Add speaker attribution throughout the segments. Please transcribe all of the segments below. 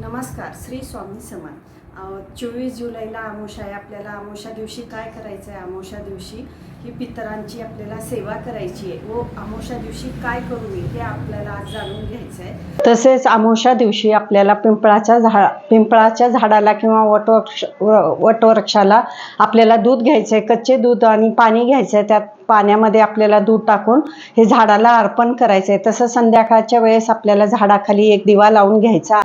Speaker 1: नमस्कार श्री स्वामी समर्थ. चोवीस जुलैला आमोशा आहे. आपल्याला आमोशा दिवशी काय करायचं आहे आमोशा दिवशी ही पितरांची आपल्याला सेवा करायची आहे. व आमोशा दिवशी काय करू नये हे आपल्याला आज जाणून घ्यायचं आहे
Speaker 2: तसेच आमोशा दिवशी आपल्याला पिंपळाच्या झाड पिंपळाच्या झाडाला किंवा वटवृक्ष व- वटवृक्षाला आपल्याला दूध घ्यायचं आहे कच्चे दूध आणि पाणी घ्यायचं आहे त्यात पाण्यामध्ये आपल्याला दूध टाकून हे झाडाला अर्पण करायचं आहे तसं संध्याकाळच्या वेळेस आपल्याला झाडाखाली एक दिवा लावून घ्यायचा.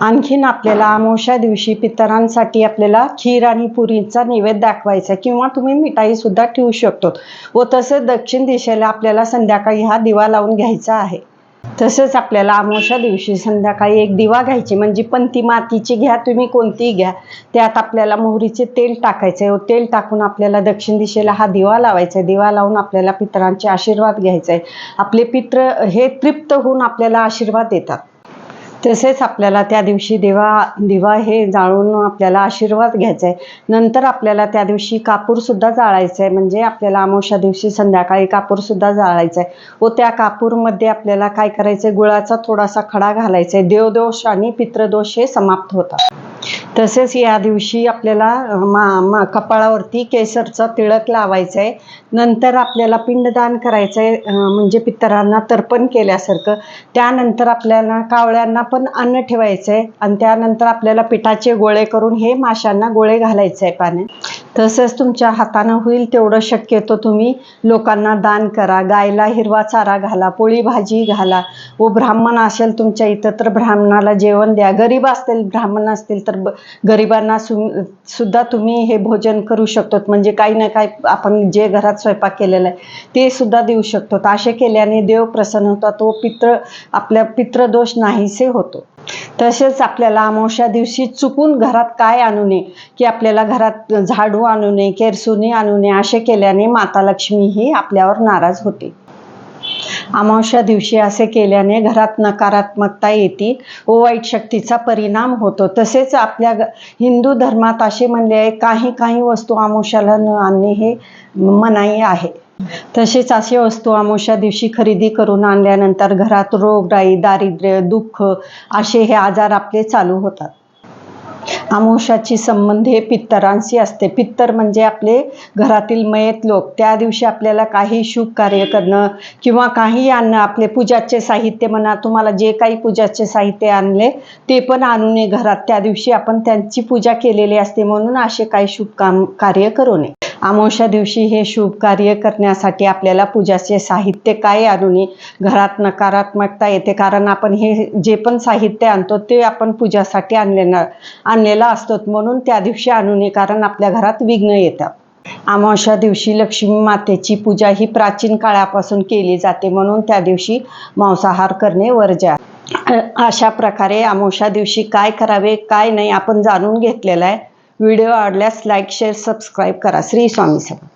Speaker 2: आणखीन आपल्याला अमावश्या दिवशी पितरांसाठी आपल्याला खीर आणि पुरीचा नैवेद्य दाखवायचा किंवा तुम्ही मिठाई सुद्धा ठेवू शकतो. व तसं दक्षिण दिशेला आपल्याला संध्याकाळी हा दिवा लावून घ्यायचा आहे. तसंच आपल्याला अमावस्या दिवशी संध्याकाळी एक दिवा घ्यायची. म्हणजे पंती मातीची घ्या तुम्ही कोणतीही घ्या. त्यात आपल्याला मोहरीचे तेल टाकायचं आहे. तेल टाकून आपल्याला दक्षिण दिशेला हा दिवा लावायचा आहे. दिवा लावून आपल्याला पितरांचे आशीर्वाद घ्यायचे आहे. आपले पित्र हे तृप्त होऊन आपल्याला आशीर्वाद देतात. तसेच आपल्याला त्या दिवशी दिवा दिवा हे जाळून आपल्याला आशीर्वाद घ्यायचा आहे नंतर आपल्याला त्या दिवशी कापूरसुद्धा जाळायचं आहे म्हणजे आपल्याला अमावश्या दिवशी संध्याकाळी कापूरसुद्धा जाळायचा आहे व त्या कापूरमध्ये आपल्याला काय करायचं आहे गुळाचा थोडासा खडा घालायचा आहे देवदोष आणि पितृदोष हे समाप्त होतात. तसेच या दिवशी आपल्याला मा मा कपाळावरती केसरचं तिळक लावायचं आहे नंतर आपल्याला पिंडदान करायचं आहे म्हणजे पितरांना तर्पण केल्यासारखं. त्यानंतर आपल्याला कावळ्यांना पण अन्न ठेवायचं आहे आणि त्यानंतर आपल्याला पिठाचे गोळे करून हे माशांना गोळे घालायचे आहे पाण्यात. तसेच तुमच्या हातानं होईल तेवढं शक्यतो तुम्ही लोकांना दान करा. गायला हिरवा चारा घाला पोळी भाजी घाला. व ब्राह्मण असेल तुमच्या इथं तर ब्राह्मणाला जेवण द्या. गरीब असतील ब्राह्मण असतील तर ब- गरिबांना सु सुद्धा तुम्ही हे भोजन करू शकतो म्हणजे काही ना काही आपण जे घरात स्वयंपाक केलेला आहे ते सुद्धा देऊ शकतो. असे केल्याने देव प्रसन्न होतात व पित्र आपल्या पित्रदोष नाहीसे होतो. तसेच आपल्याला अमावस्या दिवशी चुकून घरात काय आणू नये की आपल्याला घरात झाडू आणू नये केरसुनी आणू नये असे केल्याने माता लक्ष्मी ही आपल्यावर नाराज होते. अमावस्या दिवशी असे केल्याने घरात नकारात्मकता येते व वाईट शक्तीचा परिणाम होतो. तसेच आपल्या हिंदू धर्मात असे म्हणले आहे काही काही वस्तू अमावस्याला न आणणे हे मनाई आहे. तसेच असे वस्तू अमावस्या दिवशी खरेदी करून आणल्यानंतर घरात रोगराई दारिद्र्य दुःख असे हे आजार आपले चालू होतात. अमावस्याची संबंध हे पित्तरांशी असते. पित्तर म्हणजे आपले घरातील मयत लोक. त्या दिवशी आपल्याला काही शुभ कार्य करणं किंवा काही आणणं. आपले पूजाचे साहित्य म्हणा तुम्हाला जे काही पूजाचे साहित्य आणले ते पण आणू नये घरात. त्या दिवशी आपण त्यांची पूजा केलेली असते म्हणून असे काही शुभ काम कार्य करू नये. अमावस्या दिवशी हे शुभ कार्य करण्यासाठी आपल्याला पूजाचे साहित्य काय आणून घरात नकारात्मकता येते. कारण आपण हे जे पण साहित्य आणतो ते आपण पूजासाठी आणले आणलेलं असतो. म्हणून त्या दिवशी आणू नये कारण आपल्या घरात विघ्न येतात अमावस्या दिवशी लक्ष्मी मातेची पूजा ही प्राचीन काळापासून केली जाते. म्हणून त्या दिवशी मांसाहार करणे वर्ज आहे. अशा प्रकारे अमावस्या दिवशी काय करावे काय नाही आपण जाणून घेतलेलं आहे. व्हिडिओ आवडल्यास लाईक शेअर सबस्क्राईब करा. श्री स्वामी सभा